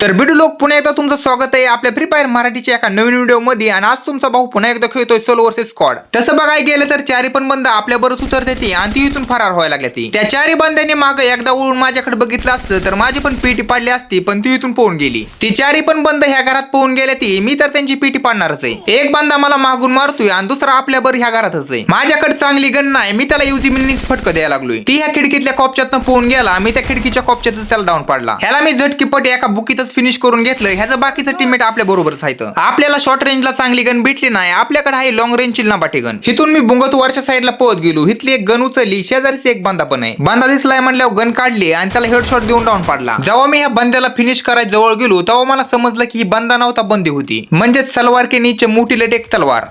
तर बिडू लोक पुन्हा एकदा तुमचं स्वागत आहे आपल्या फ्री फायर मराठीच्या एका नवीन व्हिडिओमध्ये आणि आज तुमचा भाऊ पुन्हा एकदा खेळतोय सोलो वर्सेस स्कॉड तसं बघायला गेलं तर चारी पण बंद आपल्या बरोबर उतरते ती आणि ती इथून फरार व्हायला लागली ती. त्या चारी बंदांनी मागं एकदा उडून माझ्याकडे बघितलं असतं तर माझी पण पेटी पाडली असती पण ती इथून पोहून गेली. ती चारी पण बंद ह्या घरात पोहून गेल्या ती मी तर त्यांची पेटी पाडणारच आहे. एक बंदा मला मागून मारतोय आणि दुसरा आपल्या बरोबर ह्या घरातच आहे. माझ्याकडे चांगली गण नाही मी त्याला युजी मिनीच फटकं द्यायला लागलोय. ती ह्या खिडकीतल्या कॉपच्यातनं पोहून गेला मी त्या खिडकीच्या कॉपच्यात त्याला डाऊन पाडला. ह्याला मी झटकीपट एका बुकीतच फिनिश करून घेतलं ह्याचं बाकीचं टीममेट आपल्या बरोबरच आहे आपल्याला शॉर्ट रेंजला चांगली गन भेटली नाही. आपल्याकडे आहे लॉंग रेंज चिल्ना बाटी गन इथून मी बुंगत वरच्या साईडला पोहोच गेलो. इथली एक गन उचलली. शेजारीच एक बांधा पण आहे. बांधा दिसलाय म्हणल्यावर गन काढली आणि त्याला हेडशॉट देऊन डाऊन पाडला. जेव्हा मी ह्या बंद्याला फिनिश करायला जवळ गेलो तेव्हा मला समजलं की ही बंदा नव्हता बंदी होती. म्हणजेच सलवार के नीचे मोठी लटेक तलवार.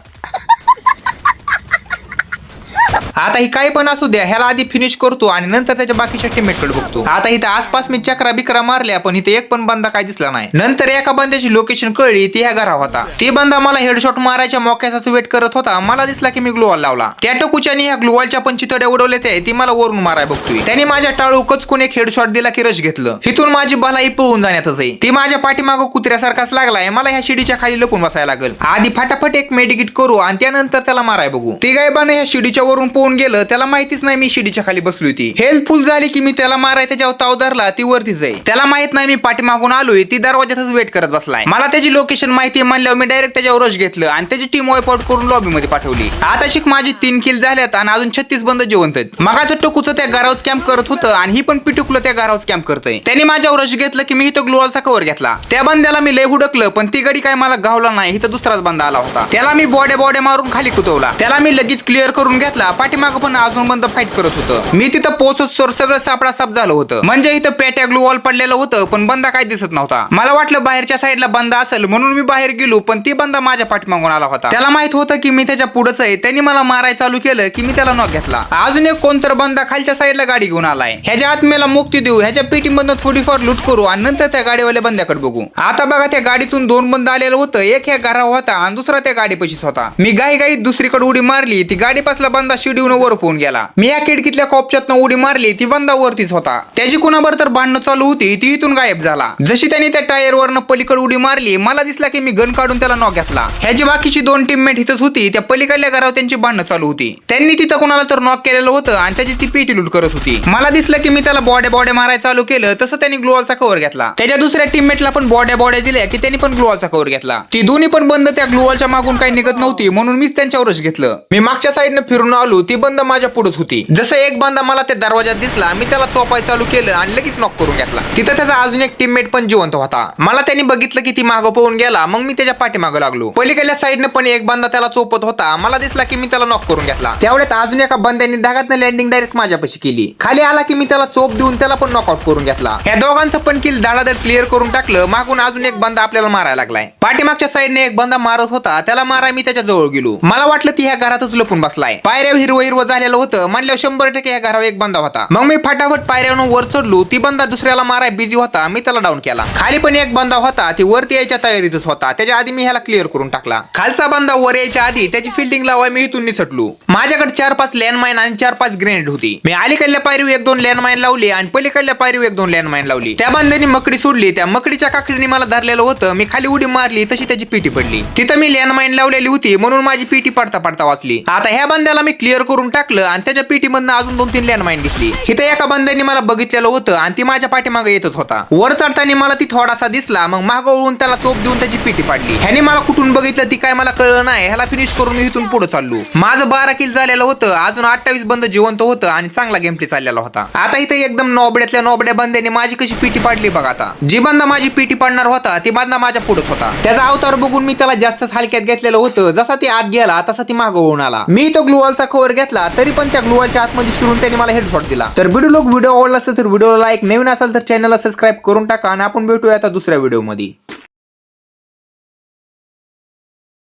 आता ही काही पण असू द्या ह्याला आधी फिनिश करतो आणि नंतर त्याच्या बाकीच्या टीममेटकडे बघतो. आता इथे आसपास मी चक्रा बिकरा मारल्या पण इथे एक पण बंदा काय दिसला नाही. नंतर एका बंद्याची लोकेशन कळली ती ह्या घरा होता. ती बंदा मला हेडशॉट मारायच्या मोक्याचा वेट करत होता. मला दिसला की मी ग्लोवाल लावला. त्या टोकूच्यानी ह्या ग्लोवालच्या पण चितड्या उडवले ते ती मला वरून माराय बघतोय. त्याने माझ्या टाळू कचकून एक हेडशॉट दिला की रश घेतलं. इथून माझी बलाई पळून जाण्यातच आहे. ती माझ्या पाठीमागं कुत्र्यासारखाच लागलाय. मला ह्या शिडीच्या खाली लपून बसायला लागल. आधी फटाफट एक मेडिकिट करू आणि त्यानंतर त्याला माराय बघू. ती गायबाने ह्या शिडीच्या वरून पोहून गेलं त्याला माहितीच नाही मी शिडीच्या खाली बसली होती. हेल्पफुल झाली की मी त्याला मारायचा त्याच्यावर ताव धरला ती वरतीच आहे. त्याला माहीत नाही मी पाठीमागून आलोय ती दरवाजातच वेट करत बसलाय. मला त्याची लोकेशन माहिती म्हणल्यावर मी डायरेक्ट त्याच्यावर रश घेतलं आणि त्याची टीम वाईप आउट करून लॉबी मध्ये पाठवली. आता शिक माझी तीन किल झाल्यात आणि अजून छत्तीस बंद जिवंत आहेत. मगाचं टोकूचं त्या गारावर कॅम्प करत होतं आणि ही पण पिटुकलं त्या गारावर कॅम्प करतय. त्यांनी माझ्यावर रश घेतलं की मी इथं ग्लोअलचा कव्हर घेतला. त्या बंद्याला मी लय हुडकलं पण ती गडी काय मला गावला नाही इथं दुसराच बंदा आला होता. त्याला मी बॉड्या बॉड्या मारून खाली कुतवला. त्याला मी लगेच क्लिअर करून घेतला पाठीमाग पण अजून बंद फाईट करत होतं. मी तिथं पोहोचत सोर सगळं सापडा साप झालं होतं. म्हणजे इथं पेट्या ग्लू वॉल पडलेलं होतं पण बंदा काय दिसत नव्हता. मला वाटलं बाहेरच्या साईडला बंदा असेल म्हणून मी बाहेर गेलो पण ती बंदा माझ्या पाठीमागून आला होता. त्याला माहीत होतं की मी त्याच्या पुढेच आहे. त्यांनी मला माराय चालू केलं की मी त्याला नॉक घेतला. अजून एक कोणतर बंदा खालच्या साईडला गाडी घेऊन आलाय. ह्याच्या आत्म्याला मुक्ती देऊ ह्याच्या पेटीमधनं थोडीफार लूट करू आणि नंतर त्या गाडीवाल्या बंद्याकडे बघू. आता बघा त्या गाडीतून दोन बंद आलेलं होतं. एक ह्या घरा होता आणि दुसरा त्या गाडीपाशीच होता. मी गाई गाई दुसरीकडे उडी मारली. ती गाडीपासला बंदा शिडीवून वर पोहून गेला. मी या खिडकीतल्या कॉपच्यात उडी मारली ती बंदा वरतीच होता. त्याची कुणावर तर भांडणं चालू होती ती इथून गायब झाला. जशी त्याने त्या टायर वरनं पलीकडे उडी मारली मला दिसला की मी गन काढून त्याला नॉक घेतला. ह्याची बाकीची दोन टीममेट इथंच होती त्या पलीकडल्या घरावर त्यांची भांडणं चालू होती. त्यांनी तिथं कुणाला तर नॉक केलेलं होतं आणि त्याची ती पेटी लूट करत होती. मला दिसलं की मी त्याला बॉड्या बॉड्या मारायला चालू केलं तसं त्यांनी ग्लोवालचा कव्हर घेतला. त्याच्या दुसऱ्या टीममेटला पण बॉड्या बॉड्या दिल्या की त्यांनी पण ग्लोवालचा कव्हर घेतला. ती दोन्ही पण बंद त्या ग्लोवालच्या मागून काही निघत नव्हती म्हणून मीच त्यांच्यावरच घेतलं. मी मागच्या साईडनं फिरून आलो ती बंद माझ्या पुढेच होती. जसं एक बंदा मला त्या दरवाजात दिसला मी त्याला चोपाय चालू केलं आणि लगेच नॉक करून घेतला. तिथं त्याचा अजून एक टीममेट पण जिवंत होता. मला त्यांनी बघितलं की ती मागं पळून गेला मग मी त्याच्या पाठीमागं लागलो. पलीकडल्या साईडनं पण एक बंदा त्याला चोपत होता. मला दिसला की मी त्याला नॉक करून घेतला. त्यावेळेत अजून एका बंद्याने ढगातनं लँडिंग डायरेक्ट माझ्यापाशी केली. खाली आला की मी त्याला चोप देऊन त्याला पण नॉकआउट करून घेतला. या दोघांचं पण किल दाडादड क्लिअर करून टाकलं मागून अजून एक बंदा आपल्याला मारायला लागलाय. पाठीमागच्या साईडने एक बंदा मारत होता त्याला मारा मी त्याच्याजवळ गेलो. मला वाटलं ती ह्या घरातच लपून बसलाय. पायऱ्या हिरवं हिरवं झालेलं होतं. म्हणल्यावर शंभर टक्के या घरावर एक बंदा होता. मग मी फटाफट पायऱ्यावरून वर चढलो. ती बंदा दुसऱ्याला माराय बिझी होता. मी त्याला डाऊन केला. खाली पण एक बंदा होता. ती वरती यायच्या तयारीतच होता. त्याच्या आधी मी ह्याला क्लिअर करून टाकला. खालचा बंदा वर यायच्या आधी त्याची फिल्डिंग लावाय मी इथून निसटलो. माझ्याकडे चार पाच लँडमाईन आणि चार पाच ग्रेनेड होती. मी अलीकडल्या पायरीवर एक दोन लँडमाईन लावली आणि पलीकडल्या पायरीवर एक दोन लँडमाईन लावली. त्या बंद्याने मकडी सोडली. त्या मकडीच्या काकडीने मला धरलेलं होतं. मी खाली उडी मारली. तशी त्याची पिटी पडली. तिथं मी लँडमाईन लावलेली होती. म्हणून माझी पिटी पडता पडता वाचली. आता ह्या बंद्याला मी क्लिअर करून टाकलं आणि त्याच्या पिटीमधनं अजून दोन तीन लँडमाइन दिसली. इथं एका बंद्याने मला बघितलेलं होतं आणि ती माझ्या पाठीमागे येतच होता. वर चढताना मला ती थोडासा दिसला मग मागं वळून त्याला चोप देऊन त्याची पिटी पाडली. ह्याने मला कुठून बघितलं ती काय मला कळलं नाही. ह्याला फिनिश करून मी इथून पुढे चाललो. माझं बारा किल झालेलं होतं. अजून अठ्ठावीस बंद जिवंत होतं आणि चांगला गेम प्ले चाललेला होता. आता इथे एकदम नोबड्यातल्या नोबड्या बंद्याने माझी कशी पिटी पाडली बघा आता. जी बंदा माझी पेटी पाडणार होता ती बंदा माझ्या पुढेच होता. त्याचा अवतार बघून मी त्याला जास्तच हलक्यात घेतलेलं होतं. जसा ती आत गेला तसा ती मागं वळून आला. मी तो ग्लुवलचा कव्हर घेतला तरी पण त्या ग्लुवलच्या आतमध्ये शिरून त्यांनी मला हेडशॉट दिला. तर व्हिडिओ लोक व्हिडिओ आवडला असेल तर व्हिडिओला लाईक नवीन असेल तर चॅनलला सबस्क्राईब करून टाका आणि आपण भेटूया आता दुसऱ्या व्हिडिओमध्ये